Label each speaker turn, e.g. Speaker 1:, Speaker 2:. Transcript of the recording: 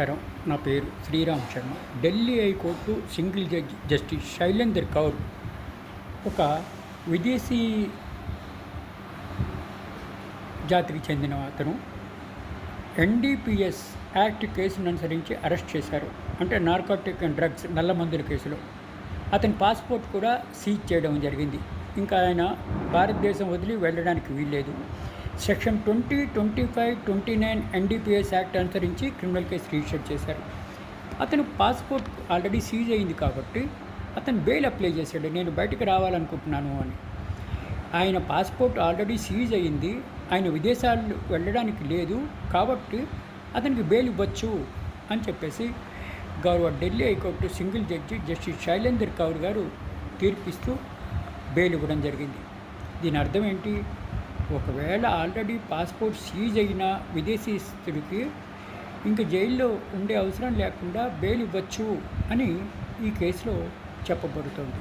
Speaker 1: నమస్కారం. నా పేరు Sriram Sharma. Delhi high court single judge justice Shailender Kaur ఒక విదేశీ జాతికి చెందిన అతను ఎన్డీపీఎస్ యాక్ట్ కేసును అనుసరించి అరెస్ట్ చేశారు. అంటే నార్కోటిక్ అండ్ డ్రగ్స్ నల్ల మందుల కేసులో. అతని పాస్పోర్ట్ కూడా సీజ్ చేయడం జరిగింది. ఇంకా ఆయన భారతదేశం వదిలి వెళ్ళడానికి వీల్లేదు. Section twenty twenty five twenty nine NDPS act అనుసరించి క్రిమినల్ కేసు రిజిస్టర్ చేశారు. అతను పాస్పోర్ట్ ఆల్రెడీ సీజ్ అయింది కాబట్టి అతను బెయిల్ అప్లై చేశాడు. నేను బయటకు రావాలనుకుంటున్నాను అని. ఆయన పాస్పోర్ట్ ఆల్రెడీ సీజ్ అయింది. ఆయన విదేశాలు వెళ్ళడానికి లేదు కాబట్టి అతనికి బెయిల్ ఇవ్వచ్చు అని చెప్పేసి గౌరవ Delhi high court single judge justice Shailender Kaur గారు తీర్పిస్తూ బెయిల్ ఇవ్వడం జరిగింది. దీని అర్థం ఏంటి? ఒకవేళ ఆల్రెడీ పాస్పోర్ట్ సీజ్ అయిన విదేశీస్తుడికి ఇంక జైల్లో ఉండే అవసరం లేకుండా బెయిల్ ఇవ్వచ్చు అని ఈ కేసులో చెప్పబడుతోంది.